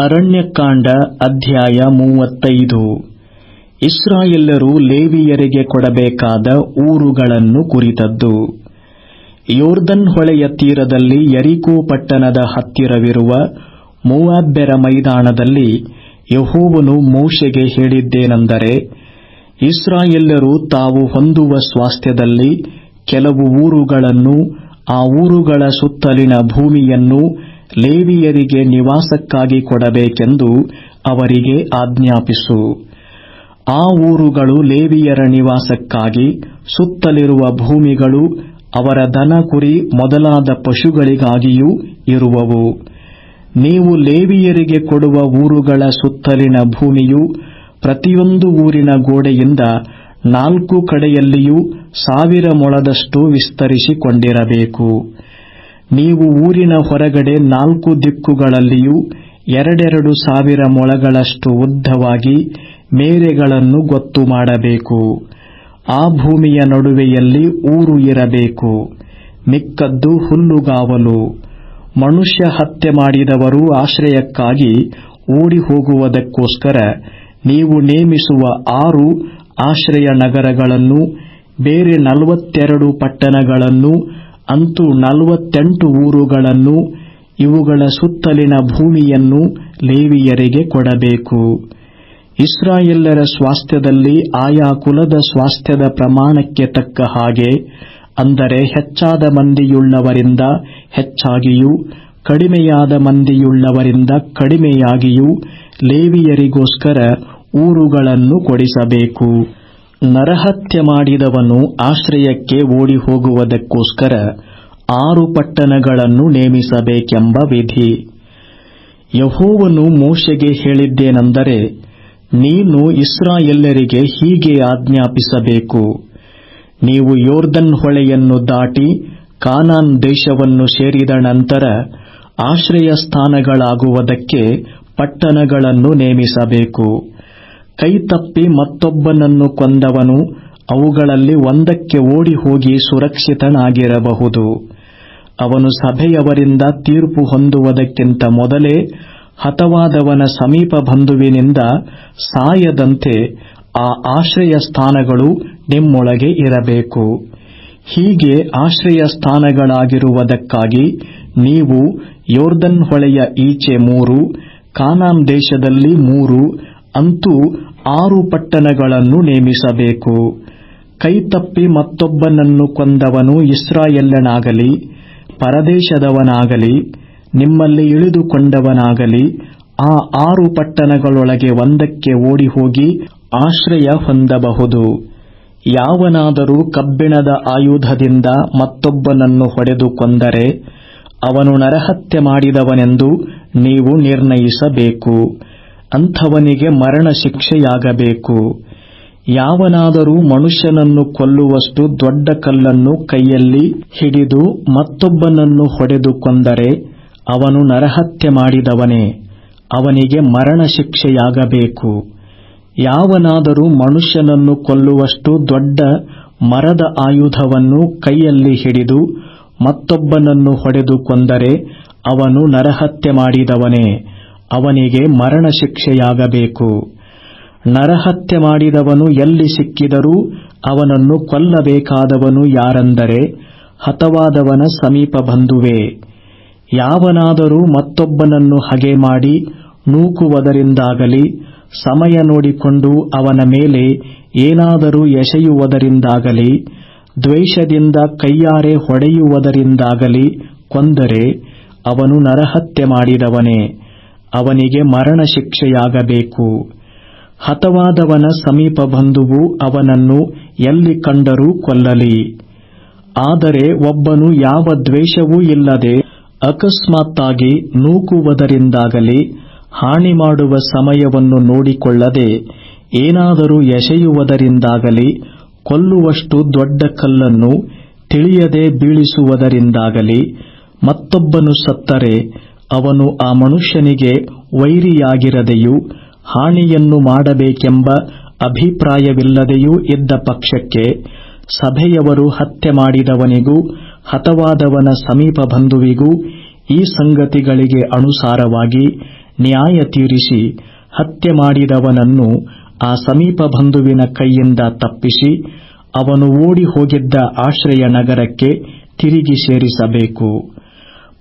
ಅರಣ್ಯಕಾಂಡ ಅಧ್ಯಾಯ ಮೂವತ್ತೈದು. ಇಸ್ರಾಯೆಲ್ಲರೂ ಲೇವಿಯರಿಗೆ ಕೊಡಬೇಕಾದ ಊರುಗಳನ್ನು ಕುರಿತದ್ದು. ಯೋರ್ದನ್ ಹೊಳೆಯ ತೀರದಲ್ಲಿ ಯರಿಕೋ ಪಟ್ಟಣದ ಹತ್ತಿರವಿರುವ ಮೂವಾಬ್ಬೆರ ಮೈದಾನದಲ್ಲಿ ಯಹೋವನು ಮೋಶೆಗೆ ಹೇಳಿದ್ದೇನೆಂದರೆ ಇಸ್ರಾಯೆಲ್ಲರೂ ತಾವು ಹೊಂದುವ ಸ್ವಾಸ್ಥ್ಯದಲ್ಲಿ ಕೆಲವು ಊರುಗಳನ್ನು, ಆ ಊರುಗಳ ಸುತ್ತಲಿನ ಭೂಮಿಯನ್ನು ಲೇವಿಯರಿಗೆ ನಿವಾಸಕ್ಕಾಗಿ ಕೊಡಬೇಕೆಂದು ಅವರಿಗೆ ಆಜ್ಞಾಪಿಸು. ಆ ಊರುಗಳು ಲೇವಿಯರ ನಿವಾಸಕ್ಕಾಗಿ, ಸುತ್ತಲಿರುವ ಭೂಮಿಗಳು ಅವರ ದನ ಕುರಿ ಮೊದಲಾದ ಪಶುಗಳಿಗಾಗಿಯೂ ಇರುವವು. ನೀವು ಲೇವಿಯರಿಗೆ ಕೊಡುವ ಊರುಗಳ ಸುತ್ತಲಿನ ಭೂಮಿಯು ಪ್ರತಿಯೊಂದು ಊರಿನ ಗೋಡೆಯಿಂದ ನಾಲ್ಕು ಕಡೆಯಲ್ಲಿಯೂ ಸಾವಿರ ಮೊಳದಷ್ಟು ವಿಸ್ತರಿಸಿಕೊಂಡಿರಬೇಕು. ನೀವು ಊರಿನ ಹೊರಗಡೆ ನಾಲ್ಕು ದಿಕ್ಕುಗಳಲ್ಲಿಯೂ ಎರಡೆರಡು ಸಾವಿರ ಮೊಳಗಳಷ್ಟು ಉದ್ದವಾಗಿ ಮೇರೆಗಳನ್ನು ಗೊತ್ತು ಮಾಡಬೇಕು. ಆ ಭೂಮಿಯ ನಡುವೆಯಲ್ಲಿ ಊರು ಇರಬೇಕು. ಮಿಕ್ಕದ್ದು ಹುಲ್ಲುಗಾವಲು. ಮನುಷ್ಯ ಹತ್ಯೆ ಮಾಡಿದವರು ಆಶ್ರಯಕ್ಕಾಗಿ ಓಡಿ ಹೋಗುವುದಕ್ಕೋಸ್ಕರ ನೀವು ನೇಮಿಸುವ ಆರು ಆಶ್ರಯ ನಗರಗಳನ್ನು, ಬೇರೆ ನಲವತ್ತೆರಡು ಪಟ್ಟಣಗಳನ್ನು ಅಂತೂ ನಲವತ್ತೆಂಟು ಊರುಗಳನ್ನು, ಇವುಗಳ ಸುತ್ತಲಿನ ಭೂಮಿಯನ್ನು ಲೇವಿಯರಿಗೆ ಕೊಡಬೇಕು. ಇಸ್ರಾಯೇಲರ ಸ್ವಾಸ್ಥ್ಯದಲ್ಲಿ ಆಯಾ ಕುಲದ ಸ್ವಾಸ್ಥ್ಯದ ಪ್ರಮಾಣಕ್ಕೆ ತಕ್ಕ ಹಾಗೆ, ಅಂದರೆ ಹೆಚ್ಚಾದ ಮಂದಿಯುಳ್ಳವರಿಂದ ಹೆಚ್ಚಾಗಿಯೂ, ಕಡಿಮೆಯಾದ ಮಂದಿಯುಳ್ಳವರಿಂದ ಕಡಿಮೆಯಾಗಿಯೂ ಲೇವಿಯರಿಗೋಸ್ಕರ ಊರುಗಳನ್ನು ಕೊಡಿಸಬೇಕು. ನರಹತ್ಯೆ ಮಾಡಿದವನು ಆಶ್ರಯಕ್ಕೆ ಓಡಿ ಹೋಗುವುದಕ್ಕೋಸ್ಕರ ಆರು ಪಟ್ಟಣಗಳನ್ನು ನೇಮಿಸಬೇಕೆಂಬ ವಿಧಿ. ಯಹೋವನು ಮೋಶೆಗೆ ಹೇಳಿದ್ದೇನೆಂದರೆ, ನೀನು ಇಸ್ರಾಯೆಲ್ಲರಿಗೆ ಹೀಗೆ ಆಜ್ಞಾಪಿಸಬೇಕು. ನೀವು ಯೋರ್ದನ್ ಹೊಳೆಯನ್ನು ದಾಟಿ ಕಾನಾನ್ ದೇಶವನ್ನು ಸೇರಿದ ನಂತರ ಆಶ್ರಯ ಸ್ಥಾನಗಳಾಗುವುದಕ್ಕೆ ಪಟ್ಟಣಗಳನ್ನು ನೇಮಿಸಬೇಕು. ಕೈತಪ್ಪಿ ಮತ್ತೊಬ್ಬನನ್ನು ಕೊಂದವನು ಅವುಗಳಲ್ಲಿ ಒಂದಕ್ಕೆ ಓಡಿ ಹೋಗಿ ಸುರಕ್ಷಿತನಾಗಿರಬಹುದು. ಅವನು ಸಭೆಯವರಿಂದ ತೀರ್ಪು ಹೊಂದುವುದಕ್ಕಿಂತ ಮೊದಲೇ ಹತವಾದವನ ಸಮೀಪ ಬಂಧುವಿನಿಂದ ಸಾಯದಂತೆ ಆ ಆಶ್ರಯ ಸ್ಥಾನಗಳು ನಿಮ್ಮೊಳಗೆ ಇರಬೇಕು. ಹೀಗೆ ಆಶ್ರಯ ಸ್ಥಾನಗಳಾಗಿರುವುದಕ್ಕಾಗಿ ನೀವು ಯೋರ್ದನ್ ಹೊಳೆಯ ಈಚೆ ಮೂರು ಕಾನಾಂ ದೇಶದಲ್ಲಿ ಮೂರು, ಅಂತೂ ಆರು ಪಟ್ಟಣಗಳನ್ನು ನೇಮಿಸಬೇಕು. ಕೈತಪ್ಪಿ ಮತ್ತೊಬ್ಬನನ್ನು ಕೊಂದವನು ಇಸ್ರಾಯೆಲ್ಲನಾಗಲಿ ಪರದೇಶದವನಾಗಲಿ, ನಿಮ್ಮಲ್ಲಿ ಇಳಿದುಕೊಂಡವನಾಗಲಿ, ಆ ಆರು ಪಟ್ಟಣಗಳೊಳಗೆ ಒಂದಕ್ಕೆ ಓಡಿ ಹೋಗಿ ಆಶ್ರಯ ಹೊಂದಬಹುದು. ಯಾವನಾದರೂ ಕಬ್ಬಿಣದ ಆಯುಧದಿಂದ ಮತ್ತೊಬ್ಬನನ್ನು ಹೊಡೆದು ಕೊಂದರೆ, ಅವನು ನರಹತ್ಯೆ ಮಾಡಿದವನೆಂದು ನೀವು ನಿರ್ಣಯಿಸಬೇಕು. ಅಂಥವನಿಗೆ ಮರಣ ಶಿಕ್ಷೆಯಾಗಬೇಕು ಯಾವನಾದರೂ ಮನುಷ್ಯನನ್ನು ಕೊಲ್ಲುವಷ್ಟು ದೊಡ್ಡ ಕಲ್ಲನ್ನು ಕೈಯಲ್ಲಿ ಹಿಡಿದು ಮತ್ತೊಬ್ಬನನ್ನು ಹೊಡೆದು ಕೊಂದರೆ ಅವನು ನರಹತ್ಯೆ ಮಾಡಿದವನೇ. ಅವನಿಗೆ ಮರಣ ಶಿಕ್ಷೆಯಾಗಬೇಕು ಯಾವನಾದರೂ ಮನುಷ್ಯನನ್ನು ಕೊಲ್ಲುವಷ್ಟು ದೊಡ್ಡ ಮರದ ಆಯುಧವನ್ನು ಕೈಯಲ್ಲಿ ಹಿಡಿದು ಮತ್ತೊಬ್ಬನನ್ನು ಹೊಡೆದು ಕೊಂದರೆ ಅವನು ನರಹತ್ಯೆ ಮಾಡಿದವನೇ. ಅವನಿಗೆ ಮರಣ ಶಿಕ್ಷೆಯಾಗಬೇಕು ನರಹತ್ಯೆ ಮಾಡಿದವನು ಎಲ್ಲಿ ಸಿಕ್ಕಿದರೂ ಅವನನ್ನು ಕೊಲ್ಲಬೇಕಾದವನು ಯಾರೆಂದರೆ ಹತವಾದವನ ಸಮೀಪ ಬಂಧುವೇ ಯಾವನಾದರೂ ಮತ್ತೊಬ್ಬನನ್ನು ಹಗೆ ಮಾಡಿ ನೂಕುವುದರಿಂದಾಗಲಿ, ಸಮಯ ನೋಡಿಕೊಂಡು ಅವನ ಮೇಲೆ ಏನಾದರೂ ಎಸೆಯುವುದರಿಂದಾಗಲಿ, ದ್ವೇಷದಿಂದ ಕೈಯಾರೆ ಹೊಡೆಯುವುದರಿಂದಾಗಲಿ ಕೊಂದರೆ ಅವನು ನರಹತ್ಯೆ ಮಾಡಿದವನೇ. ಅವನಿಗೆ ಮರಣ ಶಿಕ್ಷೆಯಾಗಬೇಕು ಹತವಾದವನ ಸಮೀಪ ಬಂಧುವು ಅವನನ್ನು ಎಲ್ಲಿ ಕಂಡರೂ ಕೊಲ್ಲಲಿ. ಆದರೆ ಒಬ್ಬನು ಯಾವ ದ್ವೇಷವೂ ಇಲ್ಲದೆ ಅಕಸ್ಮಾತ್ತಾಗಿ ನೂಕುವುದರಿಂದಾಗಲಿ ಹಾನಿ ಮಾಡುವ ಸಮಯವನ್ನು ನೋಡಿಕೊಳ್ಳದೆ ಏನಾದರೂ ಎಸೆಯುವುದರಿಂದಾಗಲಿ ಕೊಲ್ಲುವಷ್ಟು ದೊಡ್ಡ ಕಲ್ಲನ್ನು ತಿಳಿಯದೆ ಬೀಳಿಸುವುದರಿಂದಾಗಲಿ ಮತ್ತೊಬ್ಬನು ಸತ್ತರೆ ಅವನು ಆ ಮನುಷ್ಯನಿಗೆ ವೈರಿಯಾಗಿರದೆಯೂ ಹಾನಿಯನ್ನು ಮಾಡಬೇಕೆಂಬ ಅಭಿಪ್ರಾಯವಿಲ್ಲದೆಯೂ ಇದ್ದ ಪಕ್ಷಕ್ಕೆ ಸಭೆಯವರು ಹತ್ಯೆ ಮಾಡಿದವನಿಗೂ ಹತವಾದವನ ಸಮೀಪ ಬಂಧುವಿಗೂ ಈ ಸಂಗತಿಗಳಿಗೆ ಅನುಸಾರವಾಗಿ ನ್ಯಾಯ ತೀರಿಸಿ ಹತ್ಯೆ ಮಾಡಿದವನನ್ನು ಆ ಸಮೀಪ ಬಂಧುವಿನ ಕೈಯಿಂದ ತಪ್ಪಿಸಿ ಅವನು ಓಡಿ ಹೋಗಿದ್ದ ಆಶ್ರಯ ನಗರಕ್ಕೆ ತಿರುಗಿ ಸೇರಿಸಬೇಕು.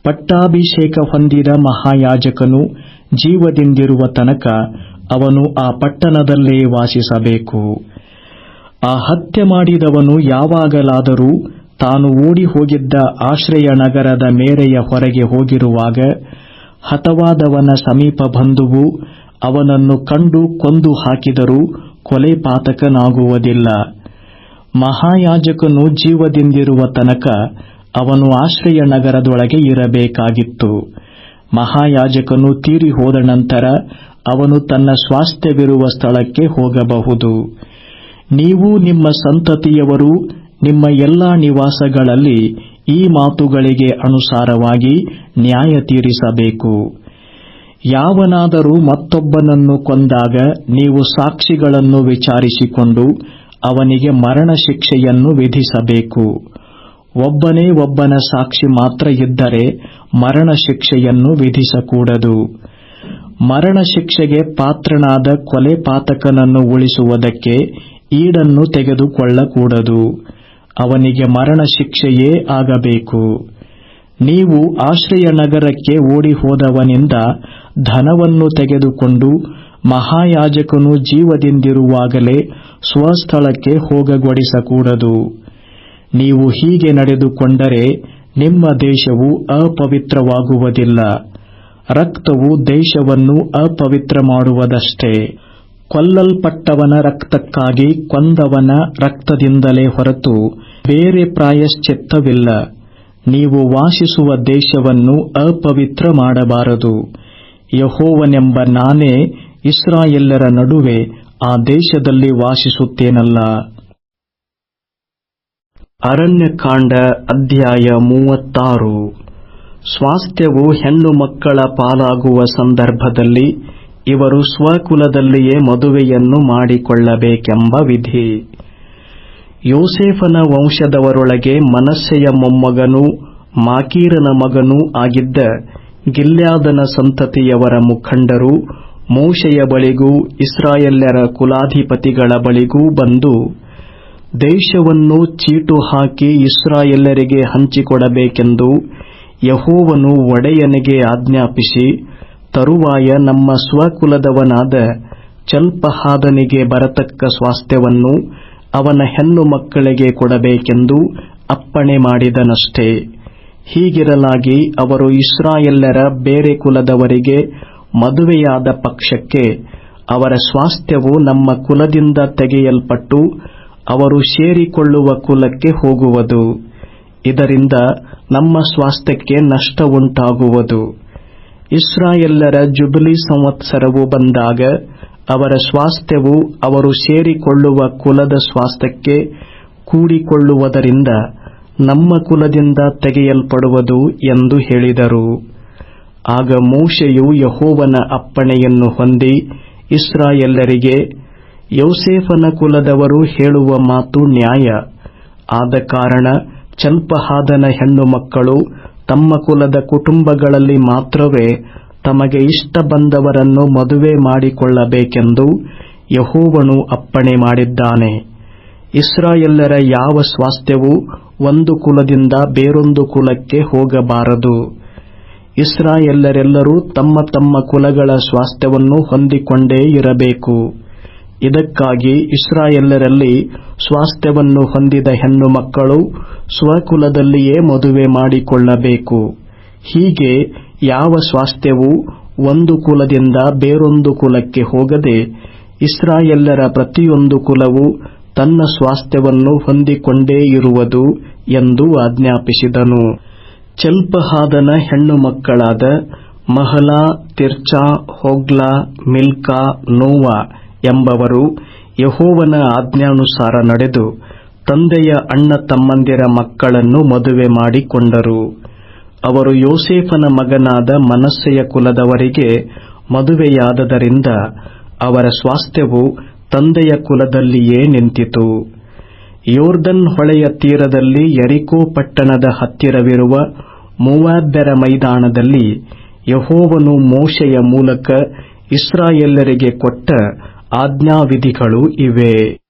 ಪಟ್ಟಾಭಿಷೇಕ ಹೊಂದಿದ ಮಹಾಯಾಜಕನು ಜೀವದಿಂದಿರುವ ತನಕ ಅವನು ಆ ಪಟ್ಟಣದಲ್ಲೇ ವಾಸಿಸಬೇಕು. ಆ ಹತ್ಯೆ ಮಾಡಿದವನು ಯಾವಾಗಲಾದರೂ ತಾನು ಓಡಿ ಹೋಗಿದ್ದ ಆಶ್ರಯ ನಗರದ ಮೇರೆಯ ಹೊರಗೆ ಹೋಗಿರುವಾಗ ಹತವಾದವನ ಸಮೀಪ ಬಂಧುವು ಅವನನ್ನು ಕಂಡು ಕೊಂದು ಹಾಕಿದರೂ ಕೊಲೆಪಾತಕನಾಗುವುದಿಲ್ಲ ಮಹಾಯಾಜಕನು ಜೀವದಿಂದಿರುವ ತನಕ ಅವನು ಆಶ್ರಯ ನಗರದೊಳಗೆ ಇರಬೇಕಾಗಿತ್ತು. ಮಹಾಯಾಜಕನು ತೀರಿ ಹೋದ ನಂತರ ಅವನು ತನ್ನ ಸ್ವಾಸ್ಥ್ಯವಿರುವ ಸ್ಥಳಕ್ಕೆ ಹೋಗಬಹುದು. ನೀವು ನಿಮ್ಮ ಸಂತತಿಯವರು ನಿಮ್ಮ ಎಲ್ಲಾ ನಿವಾಸಗಳಲ್ಲಿ ಈ ಮಾತುಗಳಿಗೆ ಅನುಸಾರವಾಗಿ ನ್ಯಾಯ ತೀರಿಸಬೇಕು. ಯಾವನಾದರೂ ಮತ್ತೊಬ್ಬನನ್ನು ಕೊಂದಾಗ ನೀವು ಸಾಕ್ಷಿಗಳನ್ನು ವಿಚಾರಿಸಿಕೊಂಡು ಅವನಿಗೆ ಮರಣ ಶಿಕ್ಷೆಯನ್ನು ವಿಧಿಸಬೇಕು. ಒಬ್ಬನೇ ಒಬ್ಬನ ಸಾಕ್ಷಿ ಮಾತ್ರ ಇದ್ದರೆ ಮರಣ ಶಿಕ್ಷೆಯನ್ನು ವಿಧಿಸಕೂಡದು. ಮರಣ ಶಿಕ್ಷೆಗೆ ಪಾತ್ರನಾದ ಕೊಲೆ ಪಾತಕನನ್ನು ಉಳಿಸುವುದಕ್ಕೆ ಈಡನ್ನು ತೆಗೆದುಕೊಳ್ಳಕೂಡದು. ಅವನಿಗೆ ಮರಣ ಶಿಕ್ಷೆಯೇ ಆಗಬೇಕು. ನೀವು ಆಶ್ರಯ ನಗರಕ್ಕೆ ಓಡಿ ಹೋದವನಿಂದ ಧನವನ್ನು ತೆಗೆದುಕೊಂಡು ಮಹಾಯಾಜಕನು ಜೀವದಿಂದಿರುವಾಗಲೇ ಸ್ವಸ್ಥಳಕ್ಕೆ ಹೋಗಗೊಡಿಸಕೂಡದು. ನೀವು ಹೀಗೆ ನಡೆದುಕೊಂಡರೆ ನಿಮ್ಮ ದೇಶವು ಅಪವಿತ್ರವಾಗುವುದಿಲ್ಲ. ರಕ್ತವು ದೇಶವನ್ನು ಅಪವಿತ್ರ ಮಾಡುವುದಷ್ಟೇ ಕೊಲ್ಲಲ್ಪಟ್ಟವನ ರಕ್ತಕ್ಕಾಗಿ ಕೊಂದವನ ರಕ್ತದಿಂದಲೇ ಹೊರತು ಬೇರೆ ಪ್ರಾಯಶ್ಚಿತ್ತವಿಲ್ಲ. ನೀವು ವಾಸಿಸುವ ದೇಶವನ್ನು ಅಪವಿತ್ರ ಮಾಡಬಾರದು ಯಹೋವನೆಂಬ ನಾನೇ ಇಸ್ರಾಯೆಲ್ಲರ ನಡುವೆ ಆ ದೇಶದಲ್ಲಿ ವಾಸಿಸುತ್ತೇನಲ್ಲ. ಅರಣ್ಯಕಾಂಡ ಅಧ್ಯಾಯ ಮೂವತ್ತಾರು. ಸ್ವಾಸ್ಥ್ಯವು ಹೆಣ್ಣು ಮಕ್ಕಳ ಪಾಲಾಗುವ ಸಂದರ್ಭದಲ್ಲಿ ಇವರು ಸ್ವಕುಲದಲ್ಲಿಯೇ ಮದುವೆಯನ್ನು ಮಾಡಿಕೊಳ್ಳಬೇಕೆಂಬ ವಿಧಿ. ಯೋಸೇಫನ ವಂಶದವರೊಳಗೆ ಮನಸ್ಸೆಯ ಮೊಮ್ಮಗನೂ ಮಾಕೀರನ ಮಗನೂ ಆಗಿದ್ದ ಗಿಲ್ಯಾದನ ಸಂತತಿಯವರ ಮುಖಂಡರು ಮೋಶೆಯ ಬಳಿಗೂ ಇಸ್ರಾಯೇಲ್ಯರ ಕುಲಾಧಿಪತಿಗಳ ಬಳಿಗೂ ಬಂದು ದೇಶವನ್ನು ಚೀಟು ಹಾಕಿ ಇಸ್ರಾಯೆಲ್ಲರಿಗೆ ಹಂಚಿಕೊಡಬೇಕೆಂದು ಯಹೋವನು ಒಡೆಯನಿಗೆ ಆಜ್ಞಾಪಿಸಿ, ತರುವಾಯ ನಮ್ಮ ಸ್ವಕುಲದವನಾದ ಚಲ್ಪಹಾದನಿಗೆ ಬರತಕ್ಕ ಸ್ವಾಸ್ಥ್ಯವನ್ನು ಅವನ ಹೆಣ್ಣು ಮಕ್ಕಳಿಗೆ ಕೊಡಬೇಕೆಂದು ಅಪ್ಪಣೆ ಮಾಡಿದನಷ್ಟೇ. ಹೀಗಿರಲಾಗಿ ಅವರು ಇಸ್ರಾಯೆಲ್ಲರ ಬೇರೆ ಕುಲದವರಿಗೆ ಮದುವೆಯಾದ ಪಕ್ಷಕ್ಕೆ ಅವರ ಸ್ವಾಸ್ಥ್ಯವು ನಮ್ಮ ಕುಲದಿಂದ ತೆಗೆಯಲ್ಪಟ್ಟು ಅವರು ಸೇರಿಕೊಳ್ಳುವ ಕುಲಕ್ಕೆ ಹೋಗುವುದು. ಇದರಿಂದ ನಮ್ಮ ಸ್ವಾಸ್ಥ್ಯಕ್ಕೆ ನಷ್ಟ ಉಂಟಾಗುವುದು. ಇಸ್ರಾಯೆಲ್ಲರ ಜುಬಿಲಿ ಸಂವತ್ಸರವು ಬಂದಾಗ ಅವರ ಸ್ವಾಸ್ಥ್ಯವು ಅವರು ಸೇರಿಕೊಳ್ಳುವ ಕುಲದ ಸ್ವಾಸ್ಥ್ಯಕ್ಕೆ ಕೂಡಿಕೊಳ್ಳುವುದರಿಂದ ನಮ್ಮ ಕುಲದಿಂದ ತೆಗೆಯಲ್ಪಡುವುದು ಎಂದು ಹೇಳಿದರು. ಆಗ ಮೋಶೆಯು ಯಹೋವನ ಅಪ್ಪಣೆಯನ್ನು ಹೊಂದಿ ಇಸ್ರಾಯೆಲ್ಲರಿಗೆ ಯೋಸೇಫನ ಕುಲದವರು ಹೇಳುವ ಮಾತು ನ್ಯಾಯ. ಆದ ಕಾರಣ ಚಲ್ಪಹಾದನ ಹೆಣ್ಣು ಮಕ್ಕಳು ತಮ್ಮ ಕುಲದ ಕುಟುಂಬಗಳಲ್ಲಿ ಮಾತ್ರವೇ ತಮಗೆ ಇಷ್ಟ ಬಂದವರನ್ನು ಮದುವೆ ಮಾಡಿಕೊಳ್ಳಬೇಕೆಂದು ಯಹೋವನು ಅಪ್ಪಣೆ ಮಾಡಿದ್ದಾನೆ. ಇಸ್ರಾಯೆಲ್ಲರ ಯಾವ ಸ್ವಾಸ್ಥ್ಯವೂ ಒಂದು ಕುಲದಿಂದ ಬೇರೊಂದು ಕುಲಕ್ಕೆ ಹೋಗಬಾರದು. ಇಸ್ರಾಯೆಲ್ಲರೆಲ್ಲರೂ ತಮ್ಮ ತಮ್ಮ ಕುಲಗಳ ಸ್ವಾಸ್ಥ್ಯವನ್ನು ಹೊಂದಿಕೊಂಡೇ ಇರಬೇಕು. ಇದಕ್ಕಾಗಿ ಇಸ್ರಾಯೆಲ್ಲರಲ್ಲಿ ಸ್ವಾಸ್ಥ್ಯವನ್ನು ಹೊಂದಿದ ಹೆಣ್ಣು ಮಕ್ಕಳು ಸ್ವಕುಲದಲ್ಲಿಯೇ ಮದುವೆ ಮಾಡಿಕೊಳ್ಳಬೇಕು. ಹೀಗೆ ಯಾವ ಸ್ವಾಸ್ಥ್ಯವು ಒಂದು ಕುಲದಿಂದ ಬೇರೊಂದು ಕುಲಕ್ಕೆ ಹೋಗದೆ ಇಸ್ರಾಯೆಲ್ಲರ ಪ್ರತಿಯೊಂದು ಕುಲವು ತನ್ನ ಸ್ವಾಸ್ಥ್ಯವನ್ನು ಹೊಂದಿಕೊಂಡೇ ಇರುವುದು ಎಂದು ಆಜ್ಞಾಪಿಸಿದನು. ಚಲ್ಪಹಾದನ ಹೆಣ್ಣು ಮಕ್ಕಳಾದ ಮಹಲಾ, ತಿರ್ಚಾ, ಹೋಗ್ಲಾ, ಮಿಲ್ಕಾ, ನೋವಾ ಎಂಬವರು ಯಹೋವನ ಆಜ್ಞಾನುಸಾರ ನಡೆದು ತಂದೆಯ ಅಣ್ಣ ತಮ್ಮಂದಿರ ಮಕ್ಕಳನ್ನು ಮದುವೆ ಮಾಡಿಕೊಂಡರು. ಅವರು ಯೋಸೇಫನ ಮಗನಾದ ಮನಸ್ಸೆಯ ಕುಲದವರಿಗೆ ಮದುವೆಯಾದದರಿಂದ ಅವರ ಸ್ವಾಸ್ಥ್ಯವು ತಂದೆಯ ಕುಲದಲ್ಲಿಯೇ ನಿಂತಿತು. ಯೋರ್ದನ್ ಹೊಳೆಯ ತೀರದಲ್ಲಿ ಯರಿಕೋ ಪಟ್ಟಣದ ಹತ್ತಿರವಿರುವ ಮೂವಾಬ್ಯರ ಮೈದಾನದಲ್ಲಿ ಯಹೋವನು ಮೋಶೆಯ ಮೂಲಕ ಇಸ್ರಾಯೇಲರಿಗೆ ಕೊಟ್ಟ ಆಜ್ಞಾವಿಧಿಗಳು ಇವೆ.